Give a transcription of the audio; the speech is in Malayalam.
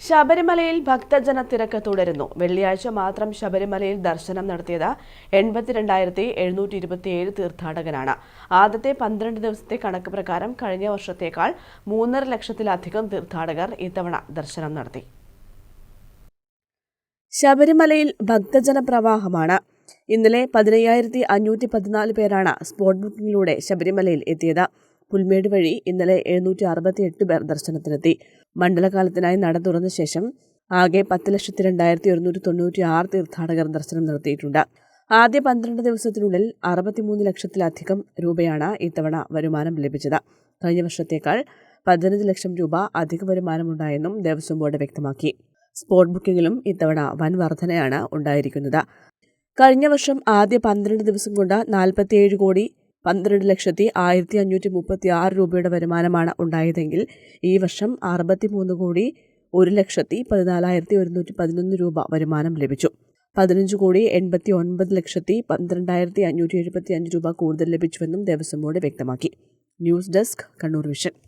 ശബരിമലയിൽ ഭക്തജന തിരക്ക് തുടരുന്നു. വെള്ളിയാഴ്ച മാത്രം ശബരിമലയിൽ ദർശനം നടത്തിയത് എൺപത്തിരണ്ടായിരത്തി എഴുന്നൂറ്റി ഇരുപത്തിയേഴ് തീർത്ഥാടകരാണ് ആദ്യത്തെ പന്ത്രണ്ട് ദിവസത്തെ കണക്ക് പ്രകാരം കഴിഞ്ഞ വർഷത്തേക്കാൾ മൂന്നര ലക്ഷത്തിലധികം തീർത്ഥാടകർ ഇത്തവണ ദർശനം നടത്തി. ശബരിമലയിൽ ഭക്തജന പ്രവാഹമാണ്. ഇന്നലെ പതിനയ്യായിരത്തി അഞ്ഞൂറ്റി പതിനാല് പേരാണ് സ്പോട്ട് ബുക്കിംഗിലൂടെ ശബരിമലയിൽ എത്തിയത്. പുൽമേട് വഴി ഇന്നലെ എഴുന്നൂറ്റി അറുപത്തി എട്ട് പേർ ദർശനത്തിനെത്തി. മണ്ഡലകാലത്തിനായി നട തുറന്ന ശേഷം ആകെ പത്ത് ലക്ഷത്തി രണ്ടായിരത്തി ഒരുന്നൂറ്റി തൊണ്ണൂറ്റി ആറ് തീർത്ഥാടകർ ദർശനം നടത്തിയിട്ടുണ്ട്. ആദ്യ പന്ത്രണ്ട് ദിവസത്തിനുള്ളിൽ അറുപത്തിമൂന്ന് ലക്ഷത്തിലധികം രൂപയാണ് ഇത്തവണ വരുമാനം ലഭിച്ചത്. കഴിഞ്ഞ വർഷത്തേക്കാൾ പതിനഞ്ച് ലക്ഷം രൂപ അധിക വരുമാനമുണ്ടായെന്നും ദേവസ്വം ബോർഡ് വ്യക്തമാക്കി. സ്പോട്ട് ബുക്കിംഗിലും ഇത്തവണ വൻ വർധനയാണ് ഉണ്ടായിരിക്കുന്നത്. കഴിഞ്ഞ വർഷം ആദ്യ പന്ത്രണ്ട് ദിവസം കൊണ്ട് നാൽപ്പത്തിയേഴ് കോടി പന്ത്രണ്ട് ലക്ഷത്തി ആയിരത്തി അഞ്ഞൂറ്റി മുപ്പത്തി ആറ് രൂപയുടെ വരുമാനമാണ് ഉണ്ടായതെങ്കിൽ ഈ വർഷം അറുപത്തിമൂന്ന് കോടി ഒരു ലക്ഷത്തി പതിനാലായിരത്തി ഒരുന്നൂറ്റി പതിനൊന്ന് രൂപ വരുമാനം ലഭിച്ചു. പതിനഞ്ച് കോടി എൺപത്തി ഒൻപത് ലക്ഷത്തി പന്ത്രണ്ടായിരത്തി അഞ്ഞൂറ്റി എഴുപത്തി അഞ്ച് രൂപ കൂടുതൽ ലഭിച്ചുവെന്നും ദേവസ്വം ബോർഡ് വ്യക്തമാക്കി. News desk Kannur vision.